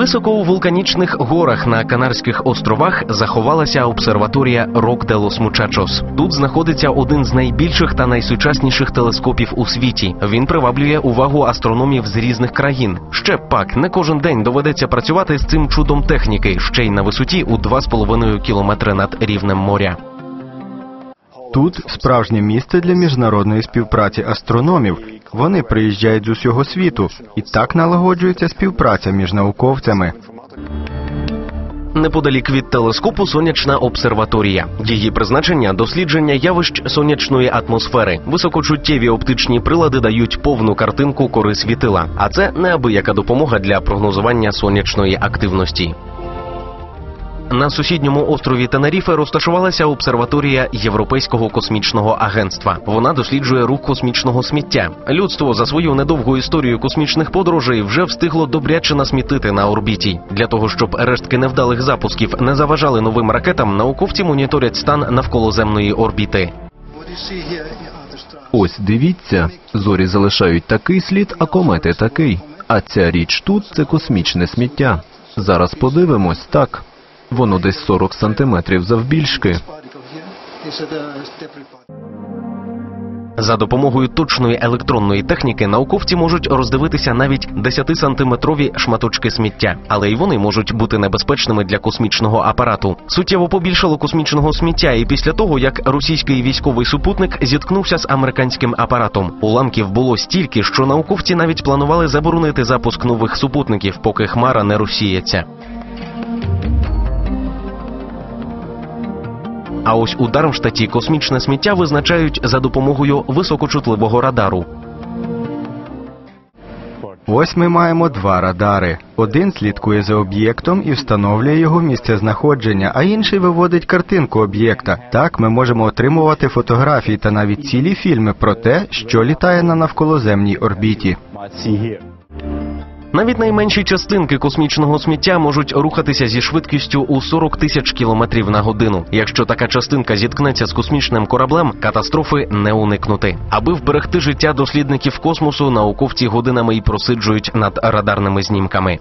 Високо у вулканічних горах на Канарських островах заховалася обсерваторія Рок де лос Мучачос. Тут знаходиться один з найбільших та найсучасніших телескопів у світі. Він приваблює увагу астрономів з різних країн. Ще пак не кожен день доведеться працювати з цим чудом техніки, ще й на висоті у 2,5 кілометри над рівнем моря. Тут справжнє місце для міжнародної співпраці астрономів. Вони приїжджають з усього світу, і так налагоджується співпраця між науковцями. Неподалік від телескопу сонячна обсерваторія. Її призначення дослідження явищ сонячної атмосфери. Високочуттєві оптичні прилади дають повну картинку кори світила, а це неабияка допомога для прогнозування сонячної активності. На сусідньому острові Тенеріфе розташувалася обсерваторія Європейського космічного агентства. Вона досліджує рух космічного сміття. Людство за свою недовгу історію космічних подорожей вже встигло добряче насмітити на орбіті. Для того щоб рештки невдалих запусків не заважали новим ракетам, науковці моніторять стан навколоземної орбіти. Ось дивіться, зорі залишають такий слід, а комети такий. А ця річ тут це космічне сміття. Зараз подивимось, так. Воно десь 40 сантиметрів завбільшки. За допомогою точної електронної техніки науковці можуть роздивитися навіть 10-сантиметрові шматочки сміття, але й вони можуть бути небезпечними для космічного апарату. Суттєво побільшало космічного сміття і після того, як російський військовий супутник зіткнувся з американським апаратом. Уламків було стільки, що науковці навіть планували заборонити запуск нових супутників, поки хмара не розсіється. А ось у Дармштаті космічне сміття визначають за допомогою високочутливого радару. Ось ми маємо два радари. Один слідкує за об'єктом і встановлює його місцезнаходження, а інший виводить картинку об'єкта. Так ми можемо отримувати фотографії та навіть цілі фільми про те, що літає на навколоземній орбіті. Навіть найменші частинки космічного сміття можуть рухатися зі швидкістю у 40 тисяч кілометрів на годину. Якщо така частинка зіткнеться з космічним кораблем, катастрофи не уникнути. Аби вберегти життя дослідників космосу, науковці годинами й просиджують над радарними знімками.